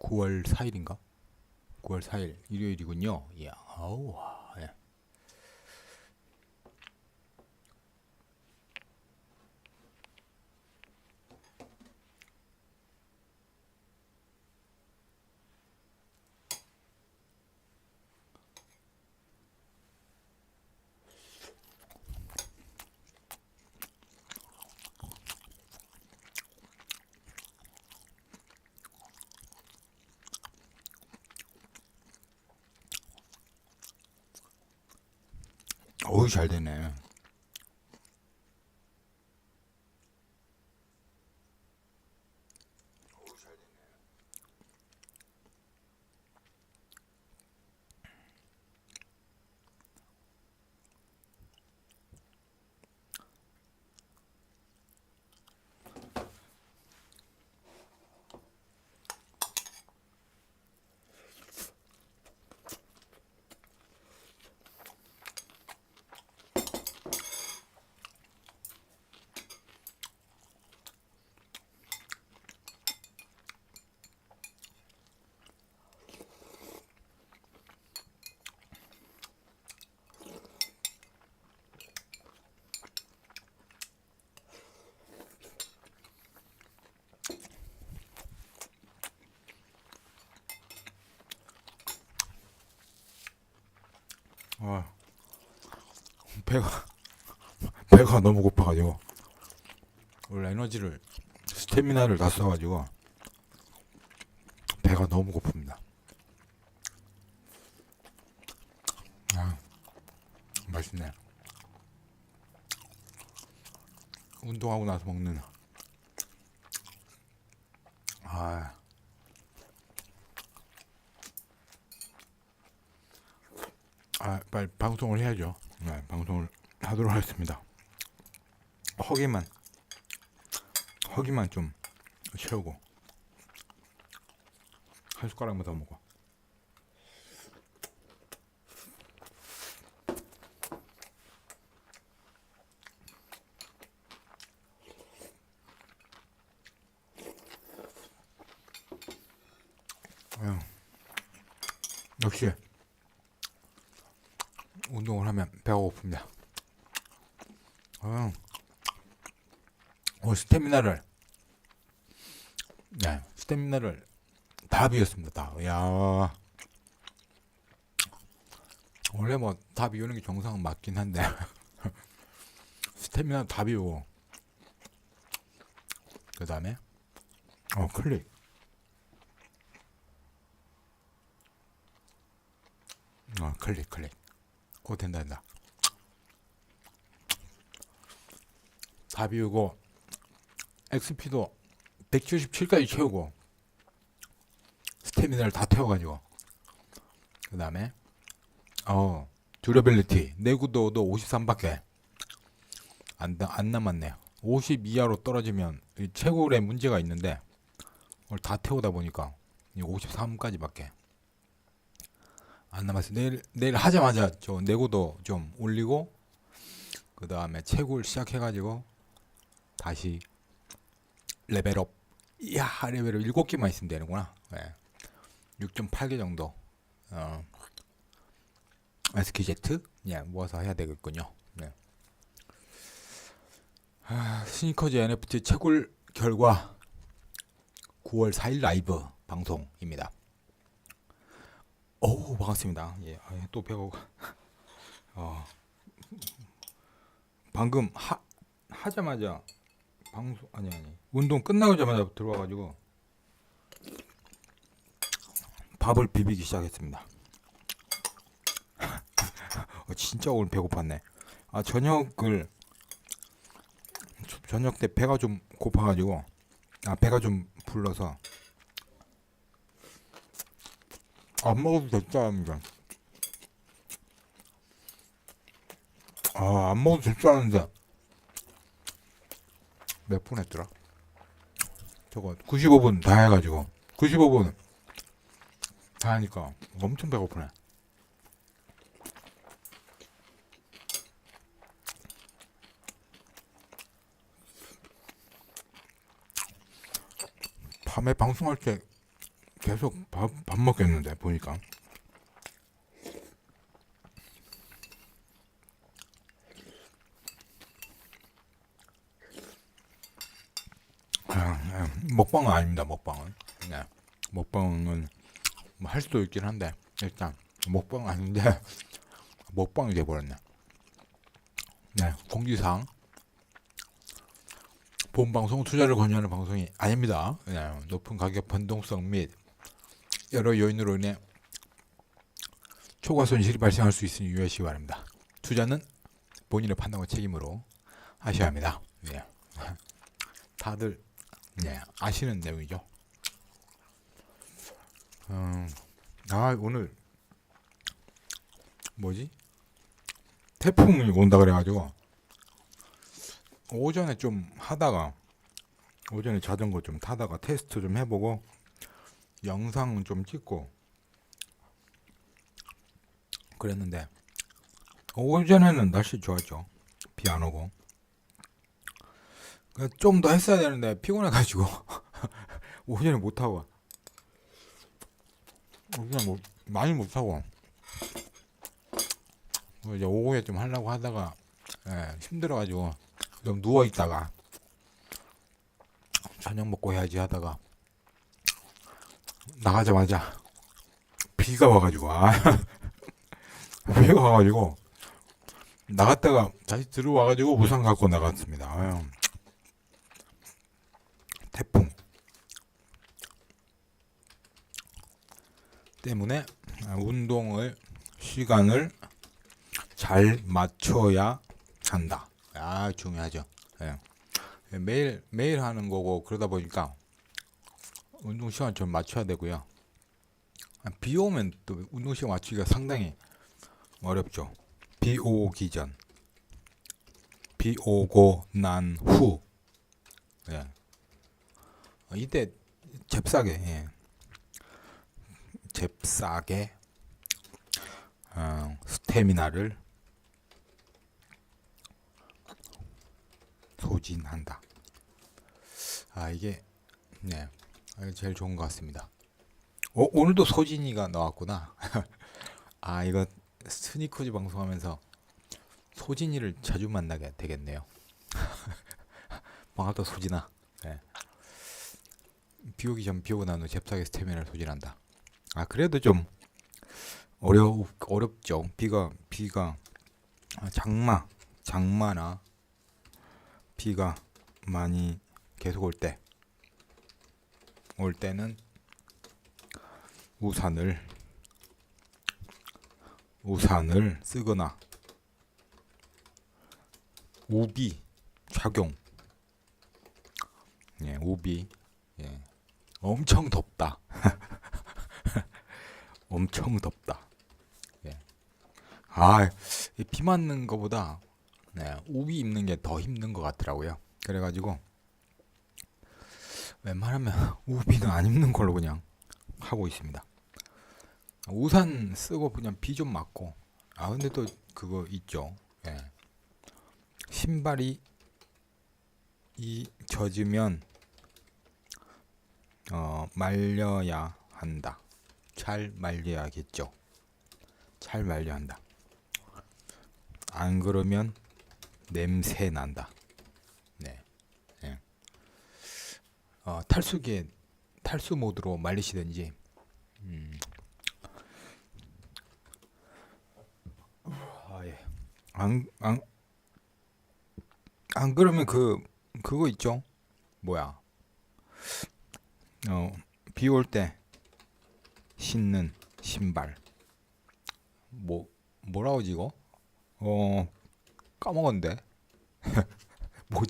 9월 4일인가? 9월 4일 일요일이군요. 예. 아우. 와, 예. 어우 잘 되네. 아, 배가 배가 너무 고파가지고 원래 에너지를 스태미나를 다 써가지고 배가 너무 고픕니다. 아, 맛있네. 운동하고 나서 먹는 아. 아, 빨리 방송을 해야죠. 네, 방송을 하도록 하겠습니다. 허기만, 허기만 좀 채우고 한 숟가락만 더 먹어. 아유, 역시 하면 배가 고픕니다. 어, 어, 스태미나를, 네, 스태미나를 다 비웠습니다. 다. 야 원래 뭐 다 비우는 게 정상은 맞긴 한데 스태미나 다 비우고 그 다음에 어 클릭 어 클릭 클릭 오 된다 된다. 다 비우고 XP도 177까지 채우고 스태미나를 다 태워가지고 그 다음에 어 듀러빌리티. 내구도도 53밖에 안, 나- 안 남았네요 50 이하로 떨어지면 이 채굴에 문제가 있는데 오늘 다 태우다 보니까 53까지밖에 안 남았어요. 내일 내일 하자마자 저 내구도 좀 올리고 그 다음에 채굴 시작해가지고 다시 레벨업. 이야 레벨업 7개만 있으면 되는구나. 네. 6.8개 정도. 어. SKZ 예 모아서 해야 되겠군요. 네. 아, 스니커즈 NFT 채굴 결과 9월 4일 라이브 방송입니다. 오 반갑습니다. 예, 아, 예, 또 배가 고- 어, 방금 하 하자마자 방송 아니 아니 운동 끝나자마자 들어와가지고 밥을 비비기 시작했습니다. 어, 진짜 오늘 배고팠네. 아 저녁을 저- 저녁 때 배가 좀 고파가지고 아 배가 좀 불러서 안 먹어도 됐다는데. 아, 안 먹어도 됐다는데. 몇 분 했더라? 저거 95분 다 해가지고 95분 다 하니까 엄청 배고프네. 밤에 방송할 때 계속 밥, 밥 먹겠는데 보니까 아, 아, 먹방은 아닙니다 먹방은 네. 먹방은 뭐 할 수도 있긴 한데 일단 먹방 아닌데 먹방이 돼버렸네 네 공지사항 본 방송 투자를 권유하는 방송이 아닙니다. 네, 높은 가격 변동성 및 여러 요인으로 인해 초과 손실이 발생할 수 있으니 유의하시기 바랍니다. 투자는 본인의 판단과 책임으로 하셔야 합니다. 네. 다들 네, 아시는 내용이죠. 음, 아 오늘 뭐지? 태풍이 온다 그래가지고 오전에 좀 하다가 오전에 자전거 좀 타다가 테스트 좀 해보고 영상 좀 찍고 그랬는데 오전에는 날씨 좋았죠 비 안 오고. 좀 더 했어야 되는데 피곤해가지고 오전에 못 하고. 그냥 뭐 많이 못 하고. 이제 오후에 좀 하려고 하다가 예, 힘들어가지고 좀 누워 있다가 저녁 먹고 해야지 하다가 나가자마자 비가 와가지고 아 비가 와가지고 나갔다가 다시 들어와가지고 우산 갖고 나갔습니다. 아유. 태풍 때문에 운동을 시간을 잘 맞춰야 한다. 아 중요하죠. 예. 매일 매일 하는 거고 그러다 보니까 운동 시간 좀 맞춰야 되고요. 아, 비 오면 또 운동 시간 맞추기가 상당히 어렵죠. 비 오기 전, 비 오고 난 후, 예. 어, 이때 잽싸게, 예. 잽싸게 어, 스태미나를 소진한다. 아 이게 네 제일 좋은 것 같습니다. 어, 오늘도 소진이가 나왔구나. 아 이거 스니커즈 방송하면서 소진이를 자주 만나게 되겠네요. 반갑다 소진아. 네. 비 오기 전 비 오고 난 후 잽싸게 스태미나를 소진한다. 아 그래도 좀 어려 어렵죠. 비가 비가 아, 장마 장마나 비가 많이 계속 올 때, 올 때는 우산을 우산을 쓰거나 우비 착용. 예, 우비. 예. 엄청 덥다. 엄청 덥다. 예. 아, 이비 맞는 거보다 네, 우비 입는 게 더 힘든 것 같더라고요. 그래가지고 웬만하면 우비는 안 입는 걸로 그냥 하고 있습니다. 우산 쓰고 그냥 비 좀 맞고 아 근데 또 그거 있죠. 예. 신발이 이 젖으면 어 말려야 한다. 잘 말려야겠죠. 잘 말려야 한다. 안 그러면 냄새 난다. 네. 예. 어, 탈수기에 탈수 모드로 말리시든지. 음. 아 예. 안, 안, 안 그러면 그 그거 있죠. 뭐야? 어, 비 올 때 신는 신발. 뭐 뭐라고 하지 이거? 어 까먹었는데 뭐지?